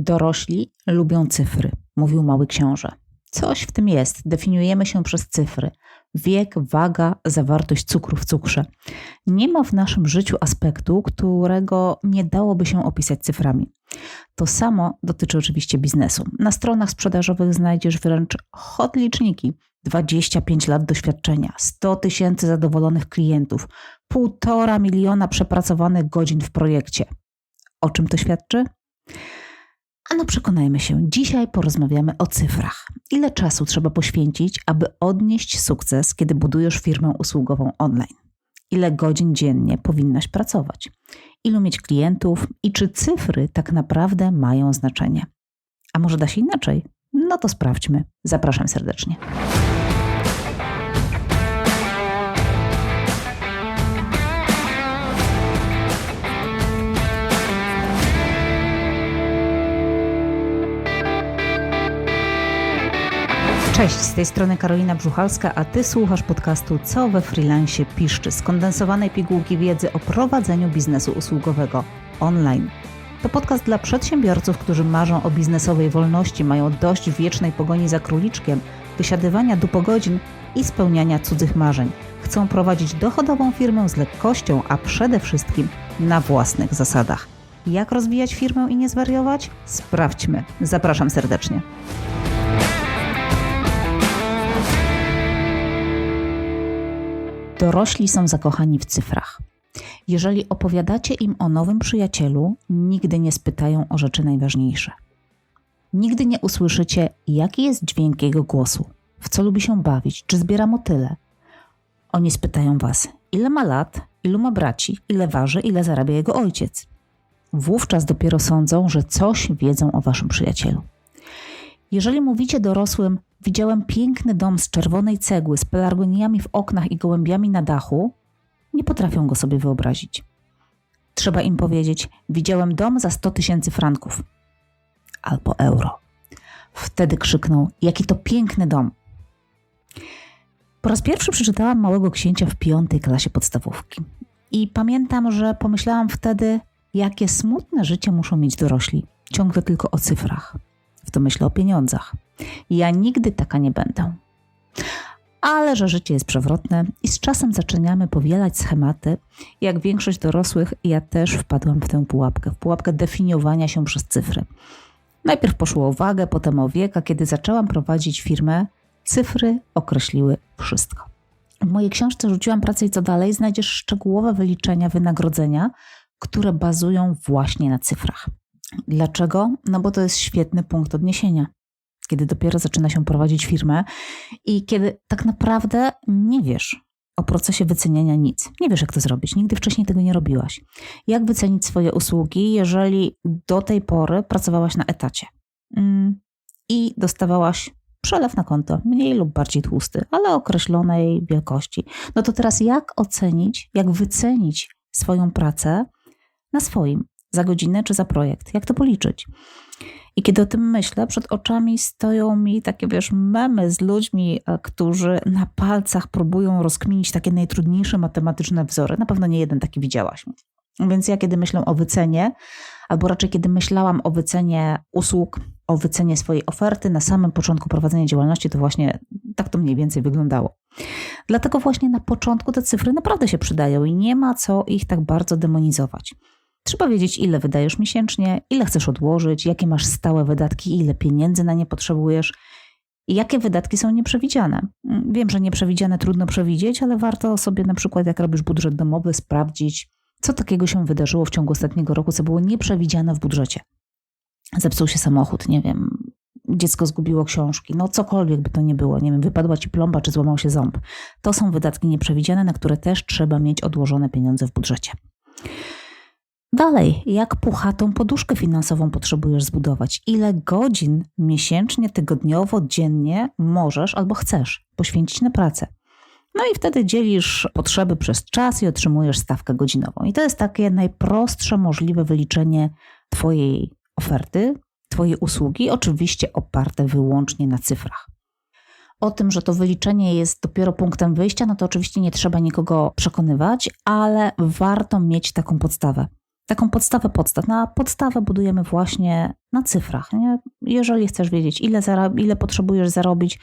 Dorośli lubią cyfry, mówił mały książę. Coś w tym jest. Definiujemy się przez cyfry. Wiek, waga, zawartość cukru w cukrze. Nie ma w naszym życiu aspektu, którego nie dałoby się opisać cyframi. To samo dotyczy oczywiście biznesu. Na stronach sprzedażowych znajdziesz wręcz hot liczniki. 25 lat doświadczenia, 100 tysięcy zadowolonych klientów, półtora miliona przepracowanych godzin w projekcie. O czym to świadczy? Ano przekonajmy się, dzisiaj porozmawiamy o cyfrach. Ile czasu trzeba poświęcić, aby odnieść sukces, kiedy budujesz firmę usługową online? Ile godzin dziennie powinnaś pracować? Ilu mieć klientów i czy cyfry tak naprawdę mają znaczenie? A może da się inaczej? No to sprawdźmy. Zapraszam serdecznie. Cześć, z tej strony Karolina Brzuchalska, a Ty słuchasz podcastu Co we freelancie piszczy, skondensowanej pigułki wiedzy o prowadzeniu biznesu usługowego online. To podcast dla przedsiębiorców, którzy marzą o biznesowej wolności, mają dość wiecznej pogoni za króliczkiem, wysiadywania dupogodzin i spełniania cudzych marzeń. Chcą prowadzić dochodową firmę z lekkością, a przede wszystkim na własnych zasadach. Jak rozwijać firmę i nie zwariować? Sprawdźmy. Zapraszam serdecznie. Dorośli są zakochani w cyfrach. Jeżeli opowiadacie im o nowym przyjacielu, nigdy nie spytają o rzeczy najważniejsze. Nigdy nie usłyszycie, jaki jest dźwięk jego głosu, w co lubi się bawić, czy zbiera motyle. Oni spytają was, ile ma lat, ilu ma braci, ile waży, ile zarabia jego ojciec. Wówczas dopiero sądzą, że coś wiedzą o waszym przyjacielu. Jeżeli mówicie dorosłym, widziałem piękny dom z czerwonej cegły, z pelargoniami w oknach i gołębiami na dachu, nie potrafią go sobie wyobrazić. Trzeba im powiedzieć: Widziałem dom za 100 tysięcy franków albo euro. Wtedy krzykną: Jaki to piękny dom! Po raz pierwszy przeczytałam Małego Księcia w piątej klasie podstawówki. I pamiętam, że pomyślałam wtedy, jakie smutne życie muszą mieć dorośli. Ciągle tylko o cyfrach. W to myślę o pieniądzach. Ja nigdy taka nie będę. Ale że życie jest przewrotne i z czasem zaczynamy powielać schematy, jak większość dorosłych, ja też wpadłam w tę pułapkę, w pułapkę definiowania się przez cyfry. Najpierw poszło o wagę, potem o wiek, a kiedy zaczęłam prowadzić firmę, cyfry określiły wszystko. W mojej książce rzuciłam pracę i co dalej znajdziesz szczegółowe wyliczenia wynagrodzenia, które bazują właśnie na cyfrach. Dlaczego? No bo to jest świetny punkt odniesienia, kiedy dopiero zaczyna się prowadzić firmę i kiedy tak naprawdę nie wiesz o procesie wyceniania nic. Nie wiesz, jak to zrobić. Nigdy wcześniej tego nie robiłaś. Jak wycenić swoje usługi, jeżeli do tej pory pracowałaś na etacie mm, i dostawałaś przelew na konto, mniej lub bardziej tłusty, ale określonej wielkości. No to teraz jak ocenić, jak wycenić swoją pracę na swoim? za godzinę czy za projekt? Jak to policzyć? I kiedy o tym myślę, przed oczami stoją mi takie, wiesz, memy z ludźmi, e, którzy na palcach próbują rozkminić takie najtrudniejsze matematyczne wzory. Na pewno nie jeden taki widziałaś. Więc ja, kiedy myślę o wycenie, albo raczej kiedy myślałam o wycenie usług, o wycenie swojej oferty na samym początku prowadzenia działalności, to właśnie tak to mniej więcej wyglądało. Dlatego właśnie na początku te cyfry naprawdę się przydają i nie ma co ich tak bardzo demonizować. Trzeba wiedzieć, ile wydajesz miesięcznie, ile chcesz odłożyć, jakie masz stałe wydatki, ile pieniędzy na nie potrzebujesz i jakie wydatki są nieprzewidziane. Mm, wiem, że nieprzewidziane trudno przewidzieć, ale warto sobie na przykład, jak robisz budżet domowy, sprawdzić, co takiego się wydarzyło w ciągu ostatniego roku, co było nieprzewidziane w budżecie. Zepsuł się samochód, nie wiem, dziecko zgubiło książki, no cokolwiek by to nie było, nie wiem, wypadła ci plomba czy złamał się ząb. To są wydatki nieprzewidziane, na które też trzeba mieć odłożone pieniądze w budżecie. Dalej, jak puchatą poduszkę finansową potrzebujesz zbudować? Ile godzin miesięcznie, tygodniowo, dziennie możesz albo chcesz poświęcić na pracę? No i wtedy dzielisz potrzeby przez czas i otrzymujesz stawkę godzinową. I to jest takie najprostsze możliwe wyliczenie Twojej oferty, Twojej usługi, oczywiście oparte wyłącznie na cyfrach. O tym, że to wyliczenie jest dopiero punktem wyjścia, no to oczywiście nie trzeba nikogo przekonywać, ale warto mieć taką podstawę taką podstawę podstaw. Na podstawę budujemy właśnie na cyfrach. Nie? Jeżeli chcesz wiedzieć, ile, ile potrzebujesz zarobić,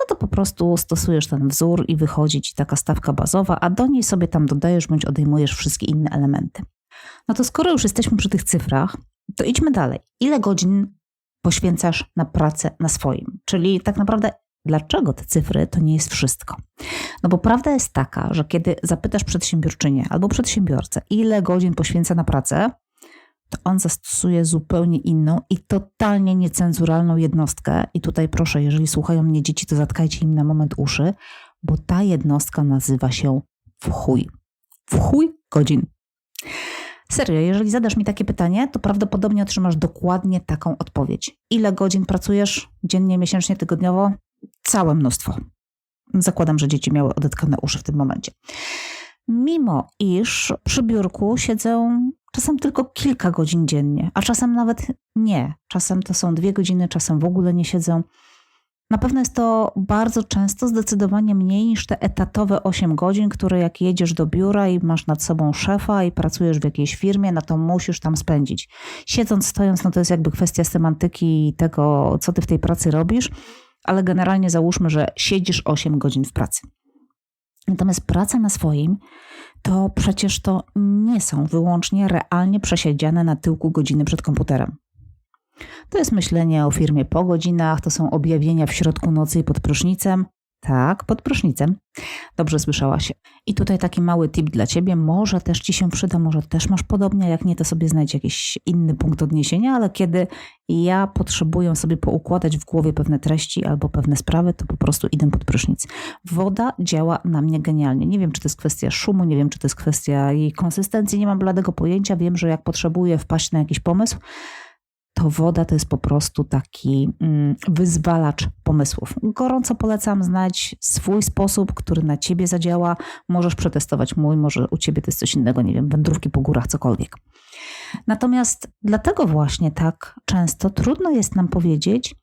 no to po prostu stosujesz ten wzór i wychodzi ci taka stawka bazowa, a do niej sobie tam dodajesz bądź odejmujesz wszystkie inne elementy. No to skoro już jesteśmy przy tych cyfrach, to idźmy dalej. Ile godzin poświęcasz na pracę na swoim? Czyli tak naprawdę Dlaczego te cyfry to nie jest wszystko? No bo prawda jest taka, że kiedy zapytasz przedsiębiorczynię albo przedsiębiorcę, ile godzin poświęca na pracę, to on zastosuje zupełnie inną i totalnie niecenzuralną jednostkę. I tutaj proszę, jeżeli słuchają mnie dzieci, to zatkajcie im na moment uszy, bo ta jednostka nazywa się w chuj. W chuj godzin. Serio, jeżeli zadasz mi takie pytanie, to prawdopodobnie otrzymasz dokładnie taką odpowiedź. Ile godzin pracujesz dziennie, miesięcznie, tygodniowo? Całe mnóstwo. Zakładam, że dzieci miały odetkane uszy w tym momencie. Mimo iż przy biurku siedzę czasem tylko kilka godzin dziennie, a czasem nawet nie. Czasem to są dwie godziny, czasem w ogóle nie siedzę. Na pewno jest to bardzo często zdecydowanie mniej niż te etatowe 8 godzin, które jak jedziesz do biura i masz nad sobą szefa i pracujesz w jakiejś firmie, no to musisz tam spędzić. Siedząc, stojąc, no to jest jakby kwestia semantyki i tego, co ty w tej pracy robisz ale generalnie załóżmy, że siedzisz 8 godzin w pracy. Natomiast praca na swoim to przecież to nie są wyłącznie realnie przesiedziane na tyłku godziny przed komputerem. To jest myślenie o firmie po godzinach, to są objawienia w środku nocy pod prysznicem, tak, pod prysznicem. Dobrze słyszała się. I tutaj taki mały tip dla ciebie. Może też ci się przyda, może też masz podobnie. Jak nie, to sobie znajdź jakiś inny punkt odniesienia, ale kiedy ja potrzebuję sobie poukładać w głowie pewne treści albo pewne sprawy, to po prostu idę pod prysznic. Woda działa na mnie genialnie. Nie wiem, czy to jest kwestia szumu, nie wiem, czy to jest kwestia jej konsystencji, nie mam bladego pojęcia. Wiem, że jak potrzebuję wpaść na jakiś pomysł, to woda to jest po prostu taki mm, wyzwalacz pomysłów. Gorąco polecam znać swój sposób, który na ciebie zadziała. Możesz przetestować mój, może u ciebie to jest coś innego, nie wiem, wędrówki po górach, cokolwiek. Natomiast dlatego właśnie tak często trudno jest nam powiedzieć,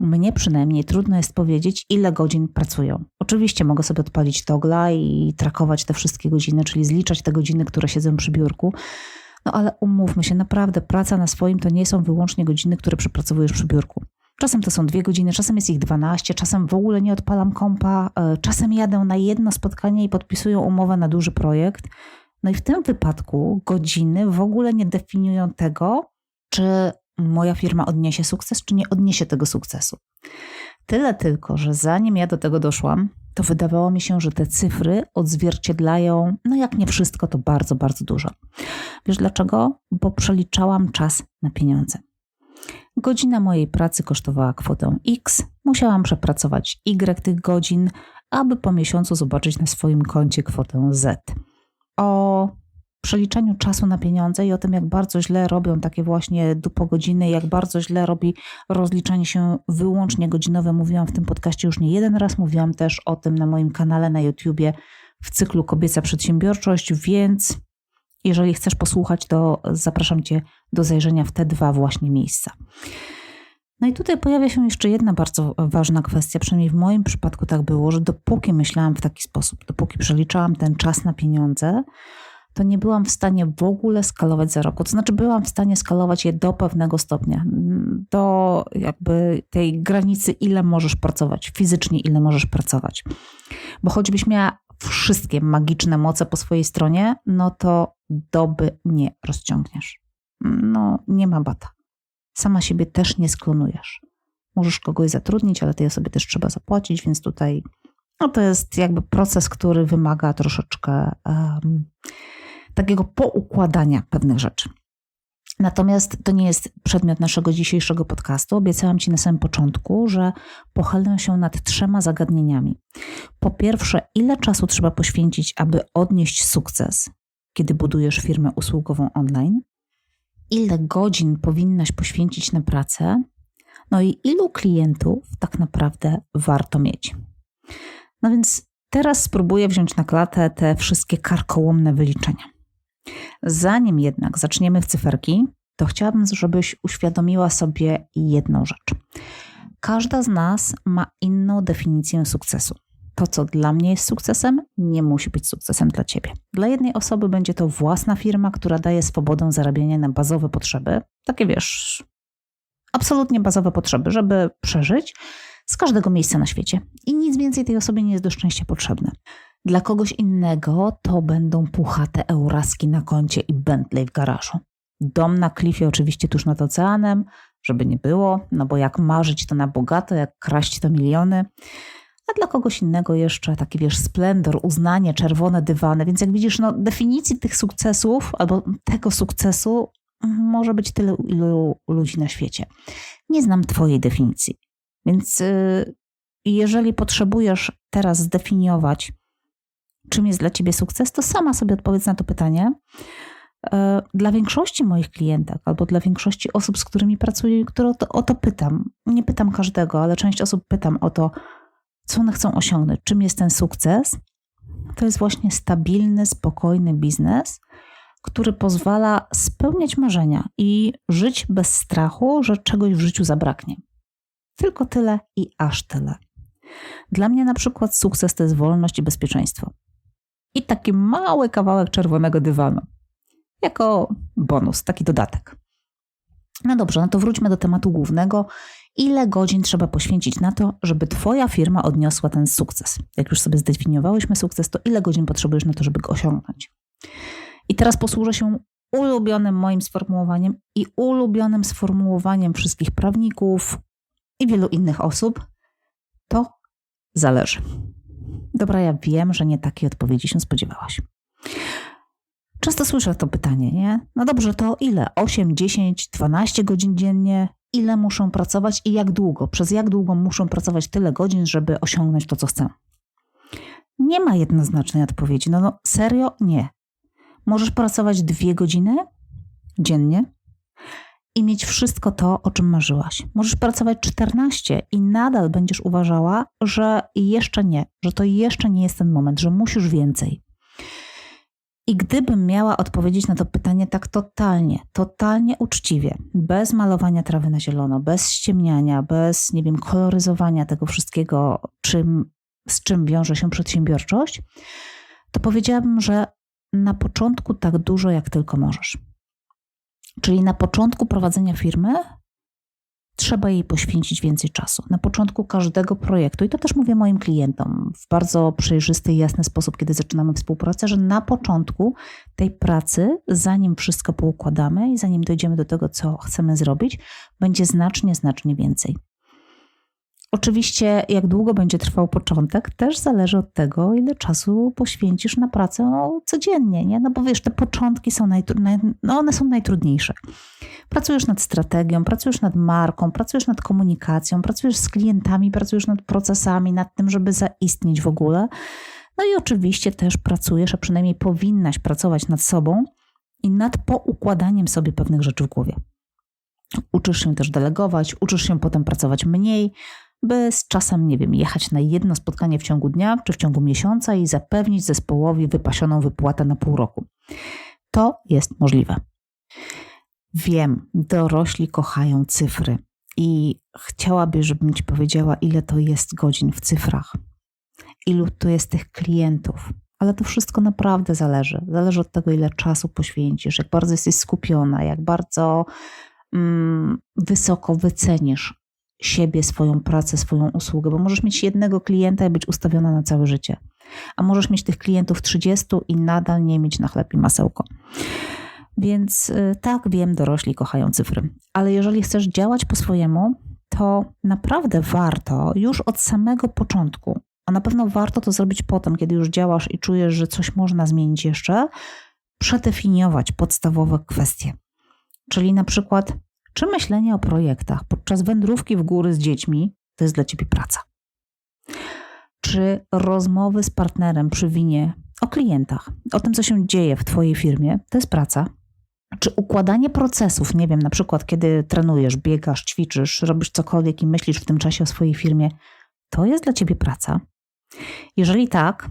mnie przynajmniej trudno jest powiedzieć, ile godzin pracują. Oczywiście mogę sobie odpalić togla i trakować te wszystkie godziny, czyli zliczać te godziny, które siedzę przy biurku no ale umówmy się, naprawdę praca na swoim to nie są wyłącznie godziny, które przepracowujesz przy biurku. Czasem to są dwie godziny, czasem jest ich 12, czasem w ogóle nie odpalam kompa, e, czasem jadę na jedno spotkanie i podpisują umowę na duży projekt. No i w tym wypadku godziny w ogóle nie definiują tego, czy moja firma odniesie sukces, czy nie odniesie tego sukcesu. Tyle tylko, że zanim ja do tego doszłam, to wydawało mi się, że te cyfry odzwierciedlają, no jak nie wszystko, to bardzo, bardzo dużo. Wiesz dlaczego? Bo przeliczałam czas na pieniądze. Godzina mojej pracy kosztowała kwotę X, musiałam przepracować Y tych godzin, aby po miesiącu zobaczyć na swoim koncie kwotę Z. O przeliczeniu czasu na pieniądze i o tym, jak bardzo źle robią takie właśnie dupogodziny, jak bardzo źle robi rozliczanie się wyłącznie godzinowe. Mówiłam w tym podcaście już nie jeden raz, mówiłam też o tym na moim kanale na YouTubie w cyklu Kobieca Przedsiębiorczość, więc jeżeli chcesz posłuchać, to zapraszam Cię do zajrzenia w te dwa właśnie miejsca. No i tutaj pojawia się jeszcze jedna bardzo ważna kwestia, przynajmniej w moim przypadku tak było, że dopóki myślałam w taki sposób, dopóki przeliczałam ten czas na pieniądze, to nie byłam w stanie w ogóle skalować zarobku. To znaczy, byłam w stanie skalować je do pewnego stopnia, do jakby tej granicy, ile możesz pracować, fizycznie, ile możesz pracować. Bo choćbyś miała wszystkie magiczne moce po swojej stronie, no to doby nie rozciągniesz. No, nie ma bata. Sama siebie też nie sklonujesz. Możesz kogoś zatrudnić, ale tej osobie też trzeba zapłacić, więc tutaj no to jest jakby proces, który wymaga troszeczkę um, takiego poukładania pewnych rzeczy. Natomiast to nie jest przedmiot naszego dzisiejszego podcastu. Obiecałam Ci na samym początku, że pochylę się nad trzema zagadnieniami. Po pierwsze, ile czasu trzeba poświęcić, aby odnieść sukces, kiedy budujesz firmę usługową online? Ile godzin powinnaś poświęcić na pracę? No i ilu klientów tak naprawdę warto mieć? No więc teraz spróbuję wziąć na klatę te wszystkie karkołomne wyliczenia. Zanim jednak zaczniemy w cyferki, to chciałabym, żebyś uświadomiła sobie jedną rzecz. Każda z nas ma inną definicję sukcesu. to, co dla mnie jest sukcesem, nie musi być sukcesem dla ciebie. Dla jednej osoby będzie to własna firma, która daje swobodę zarabiania na bazowe potrzeby. Takie wiesz, absolutnie bazowe potrzeby, żeby przeżyć z każdego miejsca na świecie. I nic więcej tej osobie nie jest do szczęścia potrzebne. Dla kogoś innego to będą puchate euraski na koncie i Bentley w garażu. Dom na klifie, oczywiście tuż nad oceanem, żeby nie było, no bo jak marzyć to na bogato, jak kraść to miliony. A dla kogoś innego jeszcze taki, wiesz, splendor, uznanie, czerwone dywany. Więc jak widzisz, no definicji tych sukcesów albo tego sukcesu może być tyle, ilu ludzi na świecie. Nie znam Twojej definicji. Więc yy, jeżeli potrzebujesz teraz zdefiniować, czym jest dla Ciebie sukces, to sama sobie odpowiedz na to pytanie. E, dla większości moich klientek albo dla większości osób, z którymi pracuję, które o to, o to pytam, nie pytam każdego, ale część osób pytam o to, co one chcą osiągnąć, czym jest ten sukces, to jest właśnie stabilny, spokojny biznes, który pozwala spełniać marzenia i żyć bez strachu, że czegoś w życiu zabraknie. Tylko tyle i aż tyle. Dla mnie na przykład sukces to jest wolność i bezpieczeństwo. I taki mały kawałek czerwonego dywanu. Jako bonus, taki dodatek. No dobrze, no to wróćmy do tematu głównego. Ile godzin trzeba poświęcić na to, żeby Twoja firma odniosła ten sukces? Jak już sobie zdefiniowałyśmy sukces, to ile godzin potrzebujesz na to, żeby go osiągnąć? I teraz posłużę się ulubionym moim sformułowaniem i ulubionym sformułowaniem wszystkich prawników i wielu innych osób. To zależy. Dobra, ja wiem, że nie takiej odpowiedzi się spodziewałaś. Często słyszę to pytanie, nie? No dobrze, to ile? 8, 10, 12 godzin dziennie? Ile muszą pracować i jak długo? Przez jak długo muszą pracować tyle godzin, żeby osiągnąć to, co chcę? Nie ma jednoznacznej odpowiedzi. No, no serio? Nie. Możesz pracować dwie godziny dziennie i mieć wszystko to, o czym marzyłaś. Możesz pracować 14 i nadal będziesz uważała, że jeszcze nie, że to jeszcze nie jest ten moment, że musisz więcej. I gdybym miała odpowiedzieć na to pytanie tak totalnie, totalnie uczciwie, bez malowania trawy na zielono, bez ściemniania, bez, nie wiem, koloryzowania tego wszystkiego, czym, z czym wiąże się przedsiębiorczość, to powiedziałabym, że na początku tak dużo, jak tylko możesz. Czyli na początku prowadzenia firmy trzeba jej poświęcić więcej czasu. Na początku każdego projektu, i to też mówię moim klientom w bardzo przejrzysty i jasny sposób, kiedy zaczynamy współpracę, że na początku tej pracy, zanim wszystko poukładamy i zanim dojdziemy do tego, co chcemy zrobić, będzie znacznie, znacznie więcej. Oczywiście, jak długo będzie trwał początek, też zależy od tego, ile czasu poświęcisz na pracę codziennie, nie? No bo wiesz, te początki są, no one są najtrudniejsze. Pracujesz nad strategią, pracujesz nad marką, pracujesz nad komunikacją, pracujesz z klientami, pracujesz nad procesami, nad tym, żeby zaistnieć w ogóle. No i oczywiście też pracujesz, a przynajmniej powinnaś pracować nad sobą i nad poukładaniem sobie pewnych rzeczy w głowie. Uczysz się też delegować, uczysz się potem pracować mniej, by z czasem, nie wiem, jechać na jedno spotkanie w ciągu dnia czy w ciągu miesiąca i zapewnić zespołowi wypasioną wypłatę na pół roku. To jest możliwe. Wiem, dorośli kochają cyfry i chciałaby, żebym Ci powiedziała, ile to jest godzin w cyfrach, ilu to jest tych klientów, ale to wszystko naprawdę zależy. Zależy od tego, ile czasu poświęcisz, jak bardzo jesteś skupiona, jak bardzo mm, wysoko wycenisz siebie, swoją pracę, swoją usługę, bo możesz mieć jednego klienta i być ustawiona na całe życie, a możesz mieć tych klientów 30 i nadal nie mieć na chleb i masełko. Więc y, tak, wiem, dorośli kochają cyfry, ale jeżeli chcesz działać po swojemu, to naprawdę warto już od samego początku, a na pewno warto to zrobić potem, kiedy już działasz i czujesz, że coś można zmienić jeszcze, przedefiniować podstawowe kwestie. Czyli na przykład, czy myślenie o projektach podczas wędrówki w góry z dziećmi to jest dla ciebie praca? Czy rozmowy z partnerem przy winie o klientach, o tym, co się dzieje w Twojej firmie, to jest praca? Czy układanie procesów, nie wiem, na przykład kiedy trenujesz, biegasz, ćwiczysz, robisz cokolwiek i myślisz w tym czasie o swojej firmie, to jest dla ciebie praca? Jeżeli tak,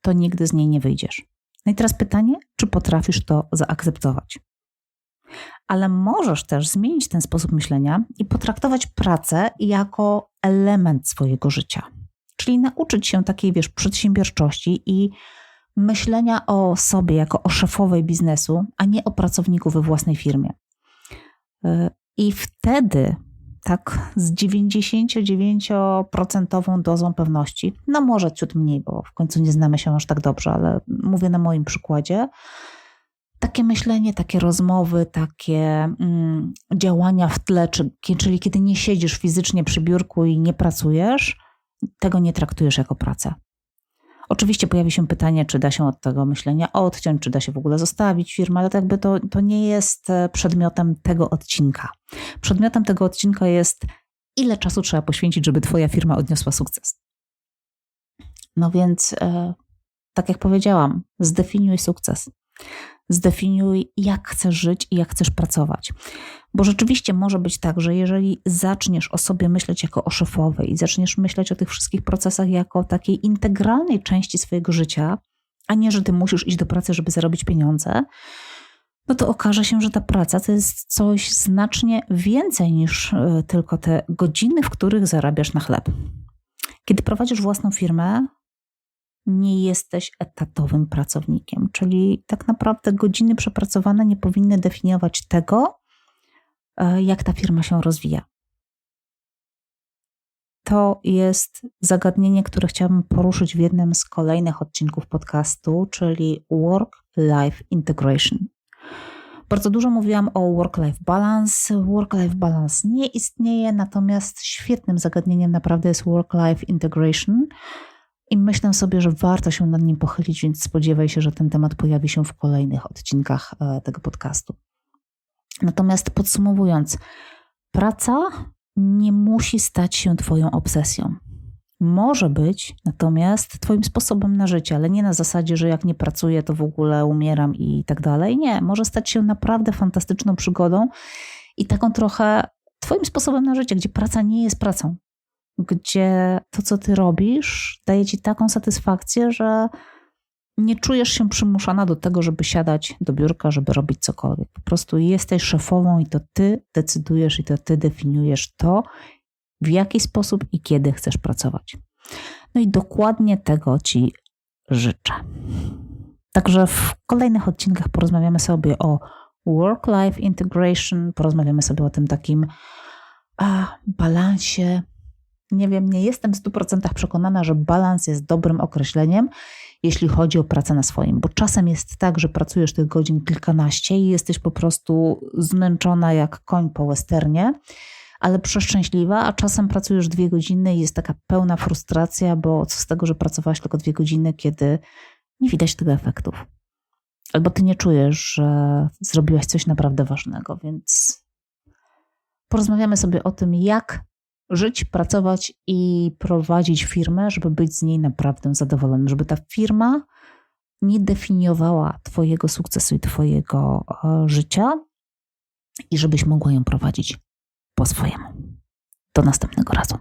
to nigdy z niej nie wyjdziesz. No i teraz pytanie, czy potrafisz to zaakceptować? Ale możesz też zmienić ten sposób myślenia i potraktować pracę jako element swojego życia. Czyli nauczyć się takiej, wiesz, przedsiębiorczości i myślenia o sobie jako o szefowej biznesu, a nie o pracowniku we własnej firmie. Y, I wtedy tak z 99% dozą pewności, no może ciut mniej, bo w końcu nie znamy się aż tak dobrze, ale mówię na moim przykładzie, takie myślenie, takie rozmowy, takie mm, działania w tle, czy, czyli kiedy nie siedzisz fizycznie przy biurku i nie pracujesz, tego nie traktujesz jako pracę. Oczywiście pojawi się pytanie, czy da się od tego myślenia odciąć, czy da się w ogóle zostawić firmę, ale tak by to, to nie jest e, przedmiotem tego odcinka. Przedmiotem tego odcinka jest, ile czasu trzeba poświęcić, żeby Twoja firma odniosła sukces. No więc, e, tak jak powiedziałam, zdefiniuj sukces. Zdefiniuj, jak chcesz żyć i jak chcesz pracować. Bo rzeczywiście może być tak, że jeżeli zaczniesz o sobie myśleć jako o szefowej zaczniesz myśleć o tych wszystkich procesach jako takiej integralnej części swojego życia, a nie, że ty musisz iść do pracy, żeby zarobić pieniądze, no to okaże się, że ta praca to jest coś znacznie więcej niż e, tylko te godziny, w których zarabiasz na chleb. Kiedy prowadzisz własną firmę, nie jesteś etatowym pracownikiem, czyli tak naprawdę godziny przepracowane nie powinny definiować tego, e, jak ta firma się rozwija. To jest zagadnienie, które chciałabym poruszyć w jednym z kolejnych odcinków podcastu, czyli Work-Life Integration. Bardzo dużo mówiłam o work-life balance. Work-life balance nie istnieje, natomiast świetnym zagadnieniem naprawdę jest work-life integration. I myślę sobie, że warto się nad nim pochylić, więc spodziewaj się, że ten temat pojawi się w kolejnych odcinkach e, tego podcastu. Natomiast podsumowując, praca nie musi stać się Twoją obsesją. Może być natomiast Twoim sposobem na życie, ale nie na zasadzie, że jak nie pracuję, to w ogóle umieram i tak dalej. Nie, może stać się naprawdę fantastyczną przygodą i taką trochę Twoim sposobem na życie, gdzie praca nie jest pracą, gdzie to, co Ty robisz, daje Ci taką satysfakcję, że nie czujesz się przymuszana do tego, żeby siadać do biurka, żeby robić cokolwiek. Po prostu jesteś szefową i to Ty decydujesz i to Ty definiujesz to, w jaki sposób i kiedy chcesz pracować. No i dokładnie tego Ci życzę. Także w kolejnych odcinkach porozmawiamy sobie o work-life integration, porozmawiamy sobie o tym takim a, balansie. Nie wiem, nie jestem w 100% przekonana, że balans jest dobrym określeniem, jeśli chodzi o pracę na swoim, bo czasem jest tak, że pracujesz tych godzin kilkanaście i jesteś po prostu zmęczona jak koń po westernie ale przeszczęśliwa, a czasem pracujesz dwie godziny i jest taka pełna frustracja, bo co z tego, że pracowałaś tylko dwie godziny, kiedy nie widać tego efektów. Albo ty nie czujesz, że zrobiłaś coś naprawdę ważnego, więc porozmawiamy sobie o tym, jak żyć, pracować i prowadzić firmę, żeby być z niej naprawdę zadowolonym, żeby ta firma nie definiowała Twojego sukcesu i Twojego e, życia i żebyś mogła ją prowadzić po swojemu. Do następnego razu.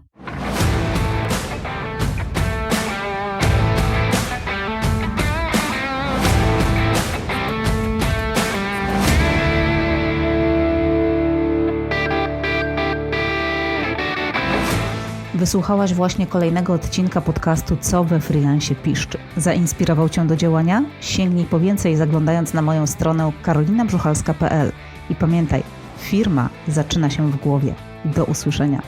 Wysłuchałaś właśnie kolejnego odcinka podcastu Co we freelancie piszczy. Zainspirował Cię do działania? Sięgnij po więcej zaglądając na moją stronę karolinabrzuchalska.pl i pamiętaj, Firma zaczyna się w głowie. Do usłyszenia.